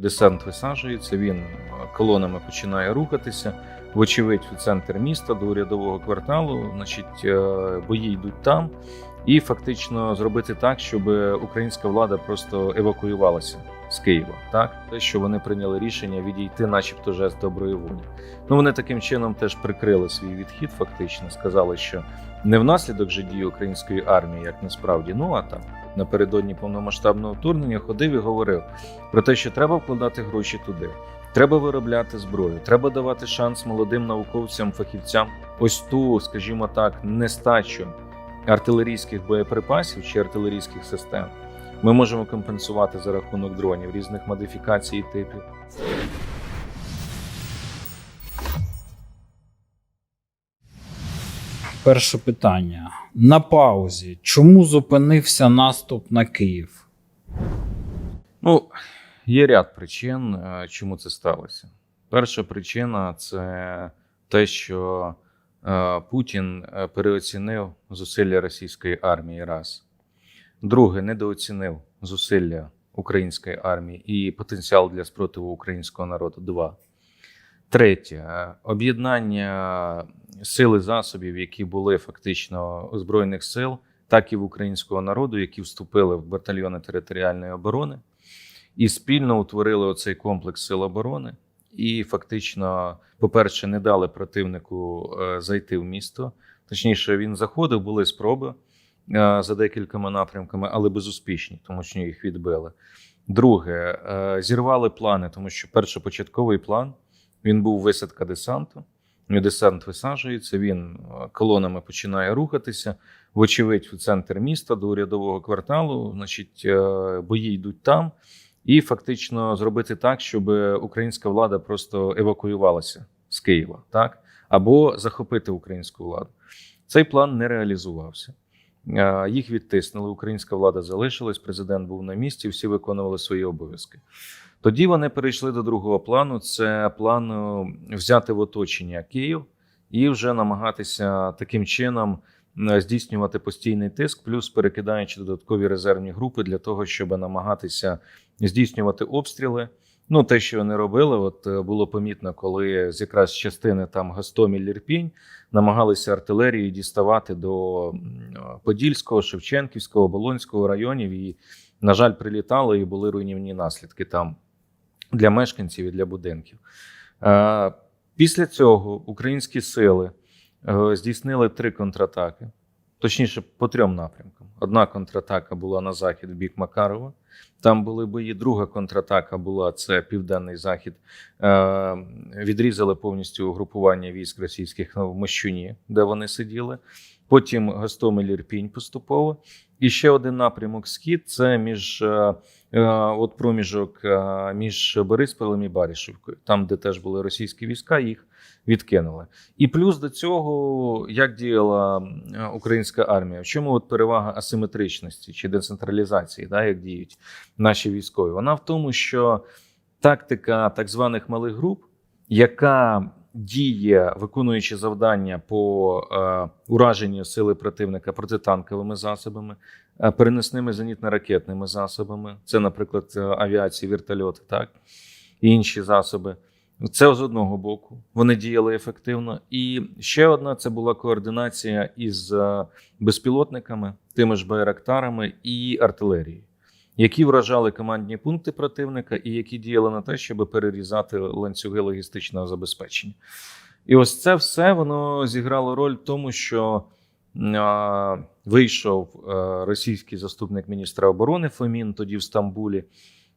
Десант висаджується, він е, колонами починає рухатися. Вочевидь, в центр міста до урядового кварталу. Значить, е, бої йдуть там, і фактично зробити так, щоб українська влада просто евакуювалася з Києва. Так, те, що вони прийняли рішення відійти, начебто, жест доброї волі. Ну вони таким чином теж прикрили свій відхід. Фактично сказали, що не внаслідок же дії української армії, як насправді, ну а так напередодні повномасштабного вторгнення ходив і говорив про те, що треба вкладати гроші туди. Треба виробляти зброю, треба давати шанс молодим науковцям, фахівцям. Ось ту, скажімо так, нестачу артилерійських боєприпасів чи артилерійських систем. Ми можемо компенсувати за рахунок дронів різних модифікацій і типів. Перше питання. На паузі. Чому зупинився наступ на Київ? Ну, є ряд причин, е, чому це сталося. Перша причина це те, що е, Путін е, переоцінив зусилля російської армії. Раз. Друге, недооцінив зусилля української армії і потенціал для спротиву українського народу. Два. Третє е, об'єднання сил і засобів, які були фактично Збройних сил, так і в українського народу, які вступили в батальйони територіальної оборони і спільно утворили оцей комплекс сил оборони. І фактично, по-перше, не дали противнику е, зайти в місто. Точніше, він заходив, були спроби за декількома напрямками, але безуспішні, тому що їх відбили. Друге, е, зірвали плани, тому що першопочатковий план він був висадка десанту. Ну, Десант висаджується, він е, колонами починає рухатися. Вочевидь, в центр міста до урядового кварталу. Значить, е, бої йдуть там, і фактично зробити так, щоб українська влада просто евакуювалася з Києва, так або захопити українську владу. Цей план не реалізувався. Е, Їх відтиснули. Українська влада залишилась, президент був на місці, всі виконували свої обов'язки. Тоді вони перейшли до другого плану: це план е, взяти в оточення Київ і вже намагатися таким чином е, здійснювати постійний тиск, плюс перекидаючи додаткові резервні групи для того, щоб намагатися здійснювати обстріли. Ну, те, що вони робили, от е, було помітно, коли з якраз частини там Гостомель Ірпінь намагалися артилерією діставати до е, Подільського, Шевченківського, Болонського районів, і, на жаль, прилітали і були руйнівні наслідки там для мешканців і для будинків. Е, Після цього українські сили здійснили три контратаки, точніше, по трьом напрямкам. Одна контратака була на захід в бік Макарова. Там були бої. Друга контратака була це південний захід. Е, Відрізали повністю угрупування військ російських в Мощуні, де вони сиділи. Потім Гостомель Ірпінь поступово. І ще один напрямок схід це між е, е, от проміжок е, між Борисполем і Барішівкою, там, де теж були російські війська, їх відкинули. І плюс до цього, як діяла українська армія, в чому от перевага асиметричності чи децентралізації, да, як діють наші військові? Вона в тому, що тактика так званих малих груп, яка діє, виконуючи завдання по е, ураженню сили противника протитанковими засобами, е, переносними зенітно-ракетними засобами, це, наприклад, е, авіації, вертольоти, так і інші засоби. Це з одного боку, вони діяли ефективно. І ще одна це була координація із безпілотниками, тими ж байрактарами і артилерією, які вражали командні пункти противника і які діяли на те, щоб перерізати ланцюги логістичного забезпечення. І ось це все воно зіграло роль в тому, що вийшов е, російський заступник міністра оборони Фомін тоді в Стамбулі.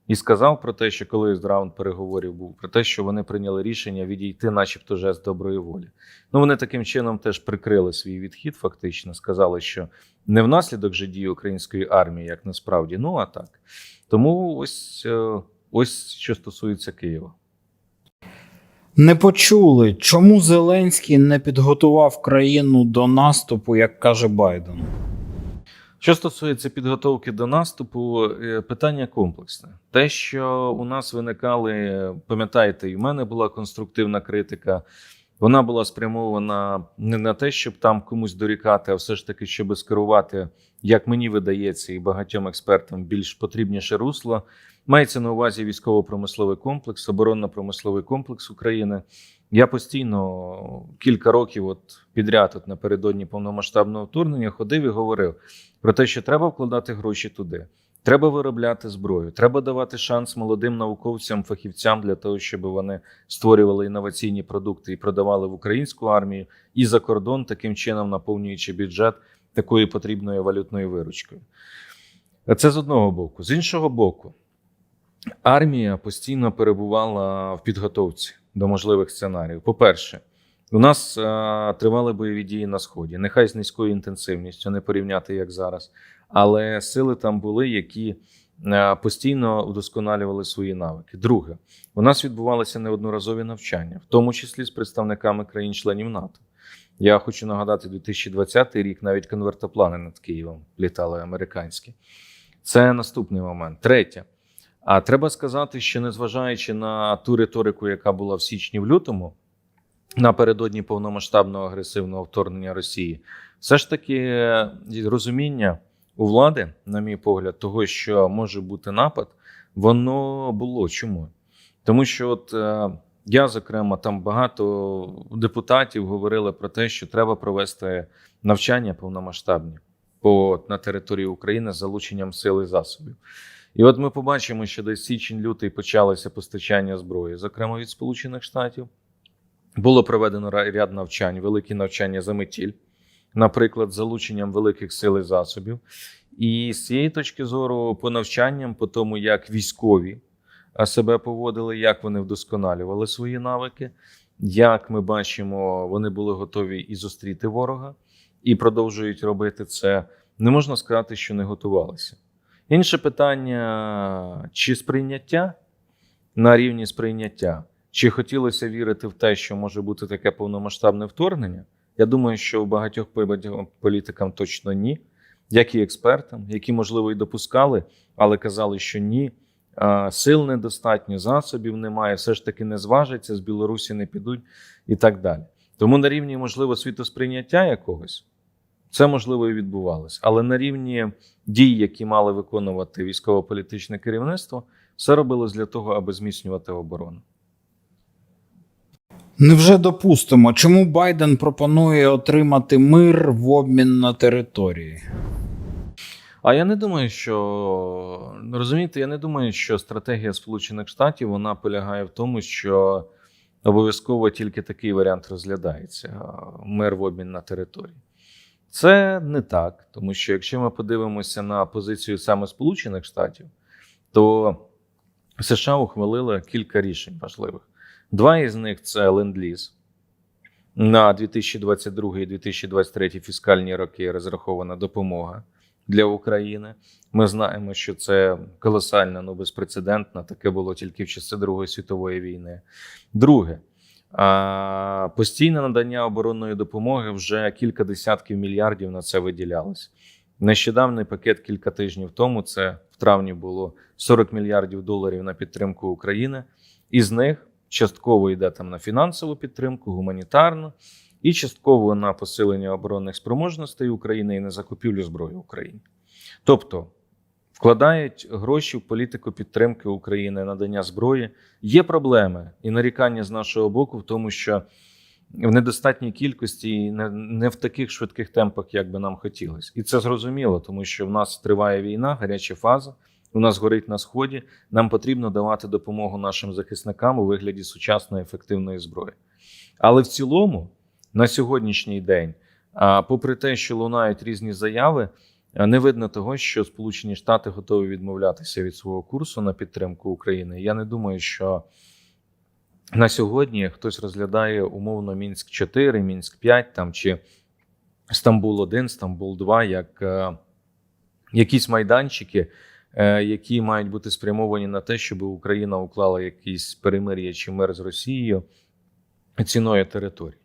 І сказав про те, що коли раунд переговорів був, про те, що вони прийняли рішення відійти, начебто, жест доброї волі. Ну вони таким чином теж прикрили свій відхід, фактично сказали, що не внаслідок же дії української армії, як насправді, ну а так. Тому ось е, ось що стосується Києва. Не почули, чому Зеленський не підготував країну до наступу, як каже Байден. Що стосується підготовки до наступу, е, питання комплексне. Те, що у нас виникали, пам'ятаєте, і в мене була конструктивна критика Вона була спрямована не на те, щоб там комусь дорікати, а все ж таки, щоб скерувати, як мені видається, і багатьом експертам більш потрібніше русло. Мається на увазі військово-промисловий комплекс, оборонно-промисловий комплекс України. Я постійно кілька років, от підряд, от напередодні повномасштабного вторгнення, ходив і говорив про те, що треба вкладати гроші туди. Треба виробляти зброю, треба давати шанс молодим науковцям, фахівцям для того, щоб вони створювали інноваційні продукти і продавали в українську армію і за кордон, таким чином наповнюючи бюджет такою потрібною валютною виручкою. Це з одного боку. З іншого боку, армія постійно перебувала в підготовці до можливих сценаріїв. По-перше, у нас е, тривали бойові дії на сході, нехай з низькою інтенсивністю, не порівняти як зараз, але сили там були, які е, постійно вдосконалювали свої навики. Друге, у нас відбувалися неодноразові навчання, в тому числі з представниками країн-членів НАТО. Я хочу нагадати, 2020 рік навіть конвертоплани над Києвом літали американські. Це наступний момент. Третє. А треба сказати, що незважаючи на ту риторику, яка була в січні в лютому, напередодні повномасштабного агресивного вторгнення Росії, все ж таки розуміння у влади, на мій погляд, того, що може бути напад, воно було чому? Тому що, от е, я, зокрема, там багато депутатів говорили про те, що треба провести навчання повномасштабні по на території України з залученням сил і засобів. І от ми побачимо, що десь січень-лютий почалося постачання зброї, зокрема від Сполучених Штатів. Було проведено ряд навчань, великі навчання за метіль, наприклад, залученням великих сил і засобів. І з цієї точки зору, по навчанням, по тому, як військові себе поводили, як вони вдосконалювали свої навики, як ми бачимо, вони були готові і зустріти ворога, і продовжують робити це. Не можна сказати, що не готувалися. Інше питання: чи сприйняття на рівні сприйняття, чи хотілося вірити в те, що може бути таке повномасштабне вторгнення? Я думаю, що у багатьох політикам точно ні, як і експертам, які, можливо, і допускали, але казали, що ні. Сил недостатньо, засобів немає, все ж таки не зважаться, з Білорусі не підуть і так далі. Тому на рівні, можливо, світосприйняття якогось це можливо і відбувалося. Але на рівні дій, які мали виконувати військово-політичне керівництво, все робилось для того, аби зміцнювати оборону. Невже допустимо, чому Байден пропонує отримати мир в обмін на території? А я не думаю, що розумієте, я не думаю, що стратегія Сполучених Штатів вона полягає в тому, що обов'язково тільки такий варіант розглядається мир в обмін на території. Це не так, тому що якщо ми подивимося на позицію саме Сполучених Штатів, то США ухвалили кілька рішень важливих. Два із них це ленд-ліз. На 2022 і 2023 фіскальні роки розрахована допомога для України. Ми знаємо, що це колосальна, ну безпрецедентна. Таке було тільки в часи Другої світової війни. Друге, постійне надання оборонної допомоги вже кілька десятків мільярдів на це виділялось. Нещодавний пакет кілька тижнів тому. Це в травні було 40 мільярдів доларів на підтримку України. Із них частково йде там на фінансову підтримку, гуманітарну, і частково на посилення оборонних спроможностей України і на закупівлю зброї Україні. Тобто вкладають гроші в політику підтримки України, надання зброї. Є проблеми і нарікання з нашого боку в тому, що в недостатній кількості і не, в таких швидких темпах, як би нам хотілося. І це зрозуміло, тому що в нас триває війна, гаряча фаза. У нас горить на сході. Нам потрібно давати допомогу нашим захисникам у вигляді сучасної ефективної зброї. Але в цілому, на сьогоднішній день, попри те, що лунають різні заяви, не видно того, що Сполучені Штати готові відмовлятися від свого курсу на підтримку України. Я не думаю, що на сьогодні хтось розглядає умовно Мінськ 4, Мінськ 5 там чи Стамбул 1, Стамбул 2 як е, якісь майданчики, е, які мають бути спрямовані на те, щоб Україна уклала якісь перемир'я чи мир з Росією ціною території.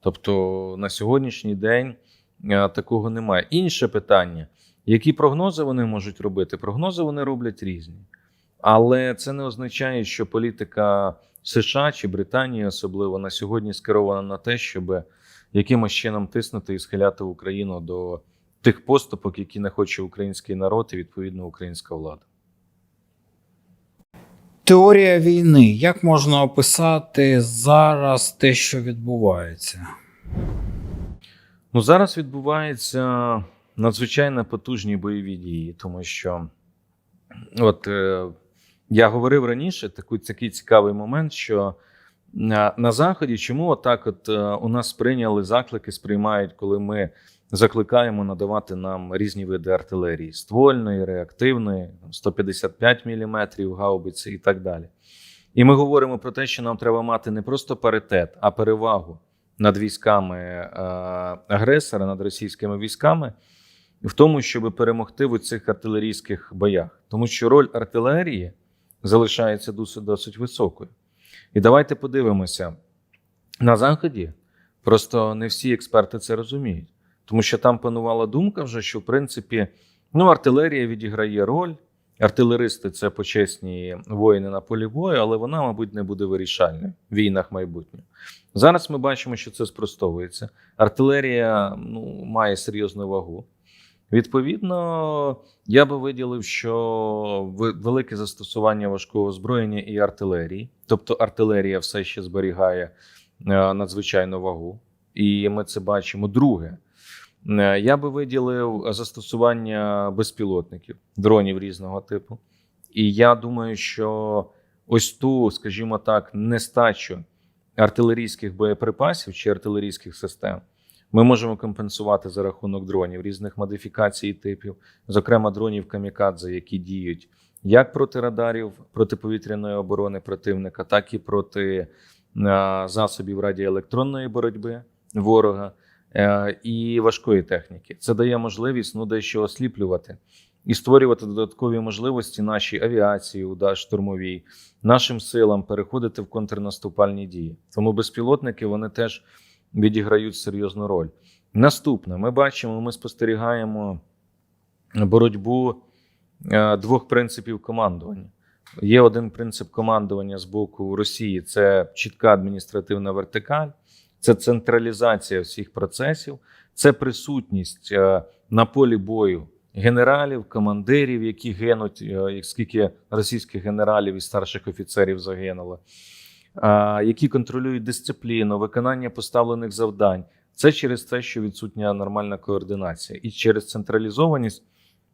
Тобто на сьогоднішній день е, такого немає. Інше питання: які прогнози вони можуть робити? Прогнози вони роблять різні. Але це не означає, що політика США чи Британії особливо на сьогодні скерована на те, щоб якимось чином тиснути і схиляти Україну до тих поступок, які не хоче український народ і відповідно українська влада. Теорія війни. Як можна описати зараз те, що відбувається? Ну, зараз відбуваються надзвичайно потужні бойові дії, тому що, от е, я говорив раніше, такий, такий цікавий момент, що на, на Заході чому отак от е, у нас прийняли заклики, сприймають, коли ми закликаємо надавати нам різні види артилерії: ствольної, реактивної, там, 155 мм, гаубиці і так далі. І ми говоримо про те, що нам треба мати не просто паритет, а перевагу над військами е, агресора, над російськими військами, в тому, щоб перемогти в цих артилерійських боях. Тому що роль артилерії залишається досить, досить високою. І давайте подивимося на Заході. Просто не всі експерти це розуміють, тому що там панувала думка вже, що в принципі ну, артилерія відіграє роль. Артилеристи це почесні воїни на полі бою, але вона, мабуть, не буде вирішальною в війнах майбутнього. Зараз ми бачимо, що це спростовується. Артилерія ну, має серйозну вагу. Відповідно, я би виділив, що велике застосування важкого озброєння і артилерії, тобто артилерія все ще зберігає е, надзвичайну вагу, і ми це бачимо. Друге, я би виділив застосування безпілотників, дронів різного типу. І я думаю, що ось ту, скажімо так, нестачу артилерійських боєприпасів чи артилерійських систем ми можемо компенсувати за рахунок дронів різних модифікацій типів, зокрема дронів камікадзе, які діють як проти радарів протиповітряної оборони противника, так і проти е, засобів радіоелектронної боротьби ворога е, і важкої техніки. Це дає можливість ну, дещо осліплювати і створювати додаткові можливості нашій авіації, удар штурмовій, нашим силам переходити в контрнаступальні дії. Тому безпілотники вони теж відіграють серйозну роль. Наступне, ми бачимо, ми спостерігаємо боротьбу е, двох принципів командування. Є один принцип командування з боку Росії це чітка адміністративна вертикаль, це централізація всіх процесів, це присутність е, на полі бою генералів, командирів, які гинуть, е, скільки російських генералів і старших офіцерів загинуло а, які контролюють дисципліну, виконання поставлених завдань. Це через те, що відсутня нормальна координація і через централізованість.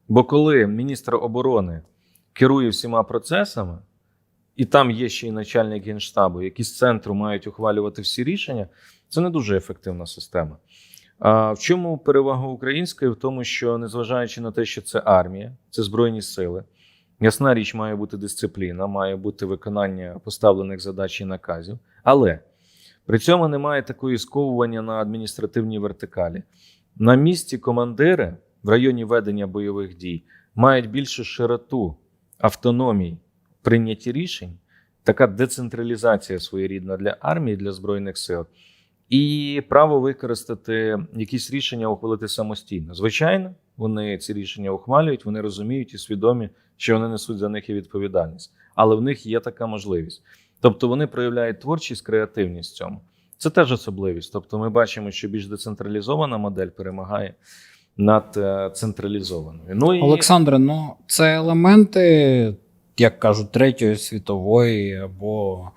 Бо коли міністр оборони керує всіма процесами, і там є ще й начальник генштабу, які з центру мають ухвалювати всі рішення, це не дуже ефективна система. А в чому перевага української? В тому, що незважаючи на те, що це армія, це збройні сили. Ясна річ, має бути дисципліна, має бути виконання поставлених задач і наказів. Але при цьому немає такої сковування на адміністративній вертикалі. На місці командири в районі ведення бойових дій мають більшу широту автономії прийнятті рішень, така децентралізація своєрідна для армії, для збройних сил, і право використати якісь рішення ухвалити самостійно. Звичайно, вони ці рішення ухвалюють, вони розуміють і свідомі, що вони несуть за них і відповідальність. Але в них є така можливість. Тобто вони проявляють творчість, креативність в цьому. Це теж особливість. Тобто, ми бачимо, що більш децентралізована модель перемагає над е, централізованою. Ну і Олександре, ну це елементи, як кажуть, Третьої світової або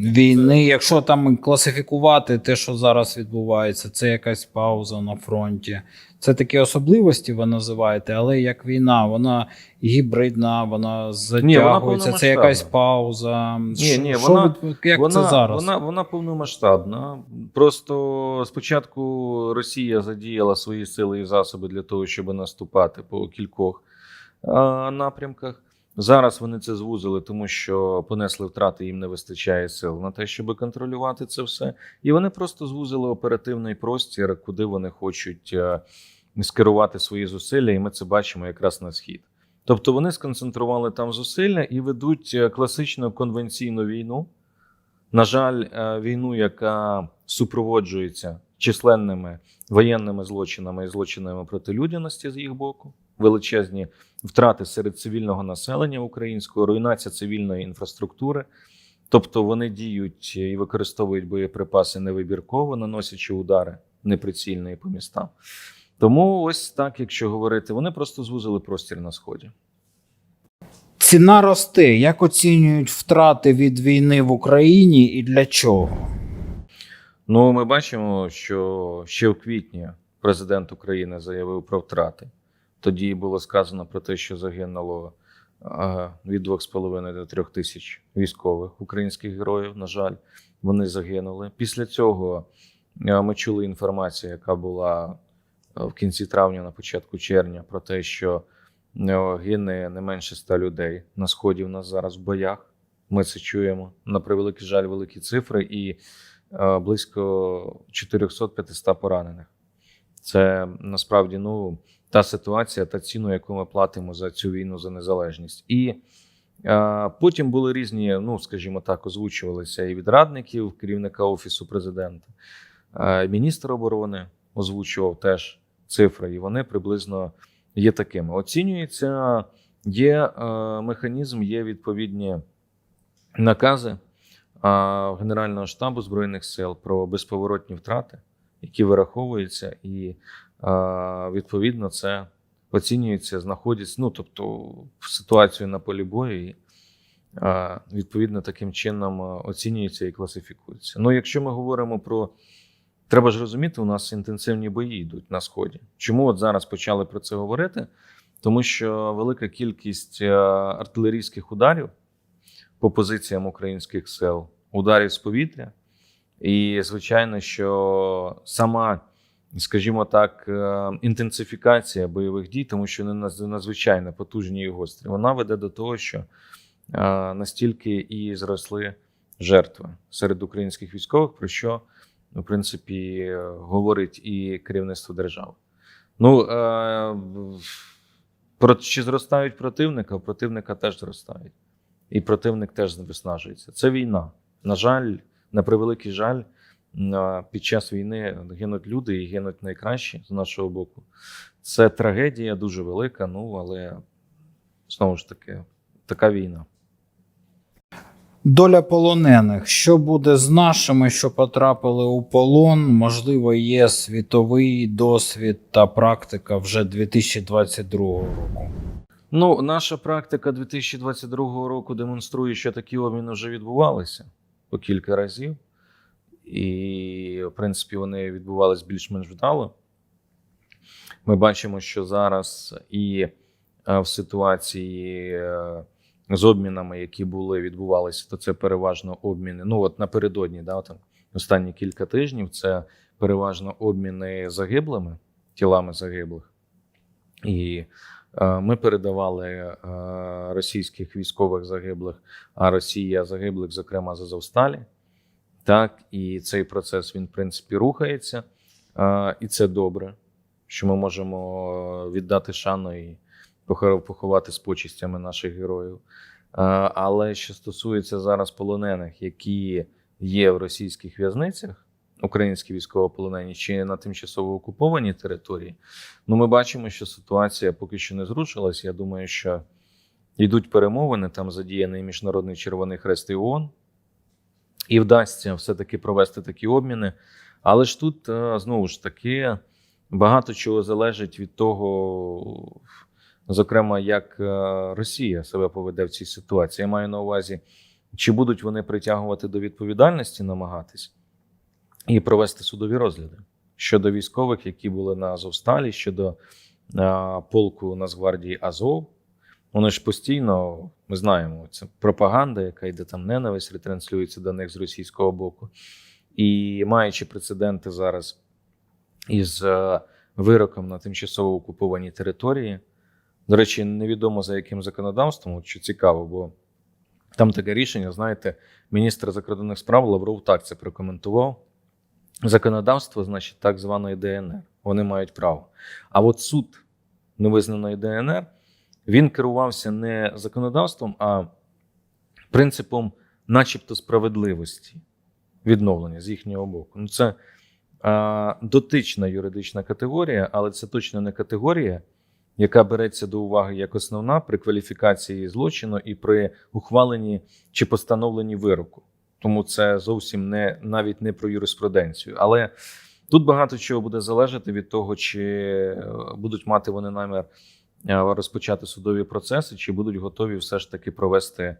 війни. Якщо там класифікувати те, що зараз відбувається, це якась пауза на фронті. Це такі особливості ви називаєте, але як війна, вона гібридна, вона затягується, це якась пауза. Ні, ні, що вона- як вона, це зараз? Вона, вона повномасштабна. Просто спочатку Росія задіяла свої сили і засоби для того, щоб наступати по кількох а, напрямках. Зараз вони це звузили, тому що понесли втрати, їм не вистачає сил на те, щоб контролювати це все. І вони просто звузили оперативний простір, куди вони хочуть е, скерувати свої зусилля, і ми це бачимо якраз на схід. Тобто вони сконцентрували там зусилля і ведуть е, класичну конвенційну війну. На жаль, е, війну, яка супроводжується численними воєнними злочинами і злочинами проти людяності з їх боку. величезні втрати серед цивільного населення українського, руйнація цивільної інфраструктури. Тобто вони діють і використовують боєприпаси невибірково, наносячи удари неприцільні по містам. Тому ось так, якщо говорити, вони просто звузили простір на сході. Ціна росте. Як оцінюють втрати від війни в Україні і для чого? Ну, ми бачимо, що ще в квітні президент України заявив про втрати. Тоді було сказано про те, що загинуло від 2,5 до 3 тисяч військових українських героїв. На жаль, вони загинули. Після цього ми чули інформацію, яка була в кінці травня, на початку червня, про те, що гине не менше 100 людей на сході. У нас зараз в боях. Ми це чуємо. На превеликий жаль, великі цифри і близько 400-500 поранених. Це насправді ну, та ситуація, та ціну, яку ми платимо за цю війну за незалежність. І е, потім були різні, ну скажімо так, озвучувалися і від радників керівника офісу президента. Е, міністр оборони озвучував теж цифри, і вони приблизно є такими. Оцінюється, є е, механізм, є відповідні накази а, Генерального штабу Збройних сил про безповоротні втрати, які вираховуються, і відповідно це оцінюється, знаходиться, ну тобто ситуацію на полі бою, і відповідно таким чином оцінюється і класифікується. Ну, якщо ми говоримо про Треба ж розуміти, у нас інтенсивні бої йдуть на сході. Чому от зараз почали про це говорити? Тому що велика кількість артилерійських ударів по позиціям українських сил, ударів з повітря. І, звичайно, що сама, скажімо так, е, інтенсифікація бойових дій, тому що вони надзвичайно потужні і гострі, вона веде до того, що е, настільки і зросли жертви серед українських військових, про що, в принципі, говорить і керівництво держави. Ну, е, про, чи зростають противника? Противника теж зростають і противник теж виснажується. Це війна. На жаль, на превеликий жаль, під час війни гинуть люди і гинуть найкращі з нашого боку. Це трагедія дуже велика. Ну але знову ж таки, така війна. Доля полонених. Що буде з нашими, що потрапили у полон? Можливо, є світовий досвід та практика вже 2022 року. Ну, наша практика 2022 року демонструє, що такі обміни вже відбувалися по кілька разів, і, в принципі, вони відбувались більш-менш вдало. Ми бачимо, що зараз і е, в ситуації е, з обмінами, які були, відбувалися, то це переважно обміни. Ну, от напередодні, да, там, останні кілька тижнів, це переважно обміни загиблими, тілами загиблих. І Ми передавали е, російських військових загиблих, а Росія загиблих, зокрема з Азовсталі. Так, і цей процес він, в принципі, рухається. Е, І це добре, що ми можемо віддати шану і поховати з почистями наших героїв. Е, Але що стосується зараз полонених, які є в російських в'язницях, українські військовополонені чи на тимчасово окупованій території, Ну, ми бачимо, що ситуація поки що не зрушилась. Я думаю, що йдуть перемовини, там задіяний Міжнародний Червоний Хрест і ООН, і вдасться все-таки провести такі обміни. Але ж тут е, знову ж таки багато чого залежить від того, зокрема, як е, Росія себе поведе в цій ситуації. Я маю на увазі, чи будуть вони притягувати до відповідальності, намагатись і провести судові розгляди щодо військових, які були на Азовсталі, щодо а, полку Нацгвардії Азов. Вони ж постійно, ми знаємо, це пропаганда, яка йде там ненависть, ретранслюється до них з російського боку. І маючи прецеденти зараз із е, вироком на тимчасово окупованій території. До речі, невідомо за яким законодавством, що цікаво, бо там таке рішення, знаєте, міністр закордонних справ Лавров так це прокоментував. Законодавство, значить, так званої ДНР. Вони мають право. А от суд невизнаної ДНР він керувався не законодавством, а принципом, начебто, справедливості відновлення з їхнього боку. Ну, це а, дотична юридична категорія, але це точно не категорія, яка береться до уваги як основна при кваліфікації злочину і при ухваленні чи постановленні вироку. Тому це зовсім не навіть не про юриспруденцію. Але тут багато чого буде залежати від того, чи е, будуть мати вони намір е, розпочати судові процеси, чи будуть готові все ж таки провести е,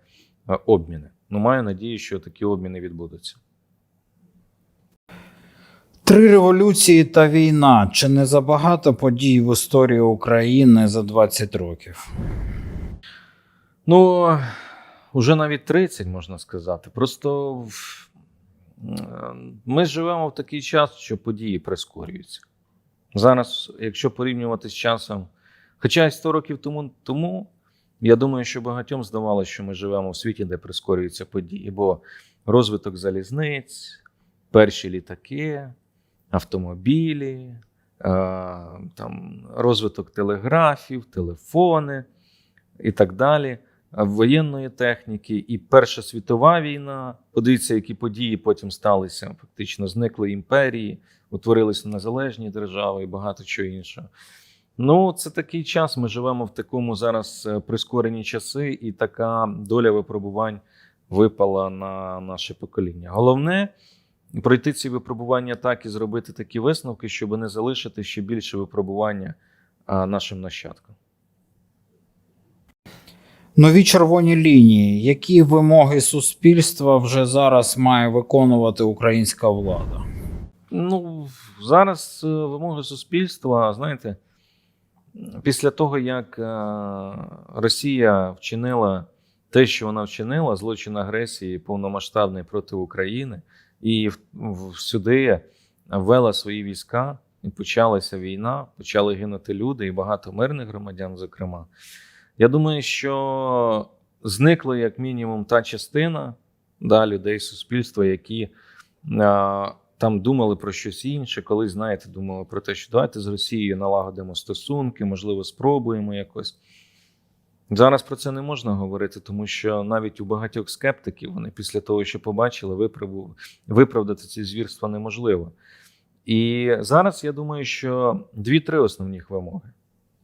обміни. Ну, маю надію, що такі обміни відбудуться. Три революції та війна. Чи не забагато подій в історії України за 20 років? Ну, уже навіть 30, можна сказати. Просто е, ми живемо в такий час, що події прискорюються. Зараз, якщо порівнювати з часом, хоча й 100 років тому, тому я думаю, що багатьом здавалося, що ми живемо в світі, де прискорюються події, бо розвиток залізниць, перші літаки, автомобілі, е, там, розвиток телеграфів, телефони і так далі, воєнної техніки, і Перша світова війна. Подивіться, які події потім сталися. Фактично зникли імперії, утворилися незалежні держави і багато чого іншого. Ну, це такий час. Ми живемо в такому зараз е, прискорені часи, і така доля випробувань випала на наше покоління. Головне пройти ці випробування так і зробити такі висновки, щоб не залишити ще більше випробування нашим нащадкам. Нові червоні лінії. Які вимоги суспільства вже зараз має виконувати українська влада? Ну, зараз е, вимоги суспільства, знаєте, після того, як е, Росія вчинила те, що вона вчинила, злочин агресії повномасштабний проти України, і в- сюди ввела свої війська, і почалася війна, почали гинути люди, і багато мирних громадян, зокрема. Я думаю, що зникла як мінімум та частина да, людей суспільства, які а, там думали про щось інше, коли, знаєте, думали про те, що давайте з Росією налагодимо стосунки, можливо, спробуємо якось. Зараз про це не можна говорити, тому що навіть у багатьох скептиків вони після того, що побачили, виправдати ці звірства неможливо. І зараз я думаю, що дві-три основних вимоги.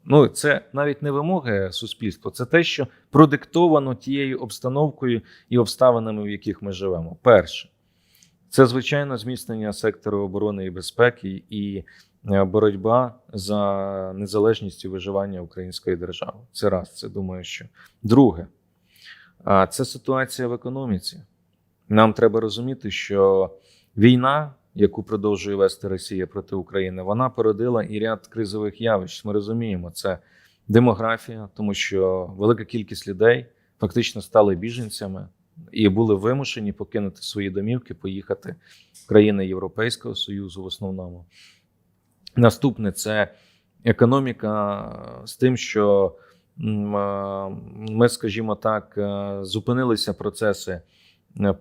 Ну, це навіть не вимоги суспільства, це те, що продиктовано тією обстановкою і обставинами, в яких ми живемо. Перше, це звичайно зміцнення сектору оборони і безпеки і е, боротьба за незалежність і виживання української держави. Це раз, це думаю, що друге, це ситуація в економіці. Нам треба розуміти, що війна, яку продовжує вести Росія проти України, вона породила і ряд кризових явищ. Ми розуміємо, це демографія, тому що велика кількість людей фактично стали біженцями і були вимушені покинути свої домівки, поїхати в країни Європейського Союзу в основному. Наступне це економіка з тим, що ми, скажімо так, е, зупинилися процеси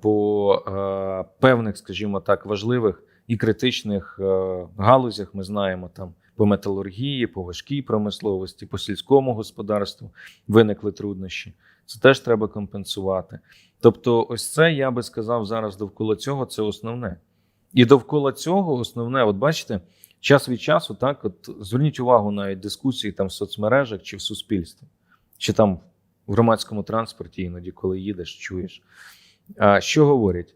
по е, певних, скажімо так, важливих і критичних е, галузях. Ми знаємо там по металургії, по важкій промисловості, по сільському господарству виникли труднощі. Це теж треба компенсувати. Тобто, ось це я би сказав зараз довкола цього це основне. І довкола цього основне, от бачите, час від часу, так, от зверніть увагу навіть дискусії там в соцмережах чи в суспільстві, чи там в громадському транспорті, іноді, коли їдеш, чуєш. Що говорять?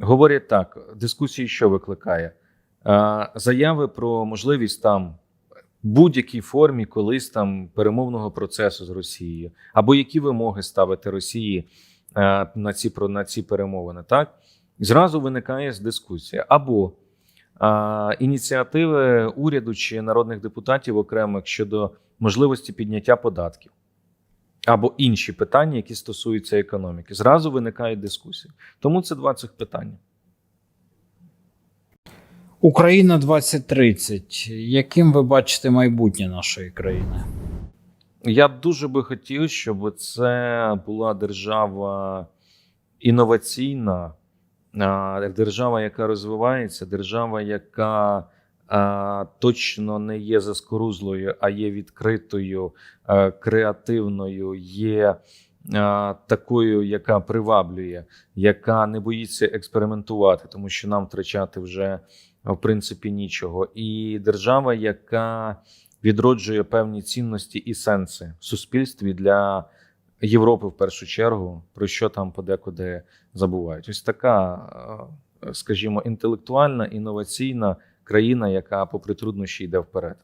Говорять так: дискусії, що викликає? Заяви про можливість там будь-якій формі колись там перемовного процесу з Росією, або які вимоги ставити Росії на ці на ці перемовини, так зразу виникає дискусія або а, ініціативи уряду чи народних депутатів окремих щодо можливості підняття податків. Або інші питання, які стосуються економіки, зразу виникає дискусія. Тому це два цих питання. Україна 2030. Яким ви бачите майбутнє нашої країни? Я дуже би хотів, щоб це була держава інноваційна, держава, яка розвивається, держава, яка точно не є заскорузлою, а є відкритою, креативною, є такою, яка приваблює, яка не боїться експериментувати, тому що нам втрачати вже в принципі нічого. І держава, яка відроджує певні цінності і сенси в суспільстві для Європи в першу чергу, про що там подекуди забувають. Ось така, е, скажімо, інтелектуальна, інноваційна країна, яка попри труднощі йде вперед.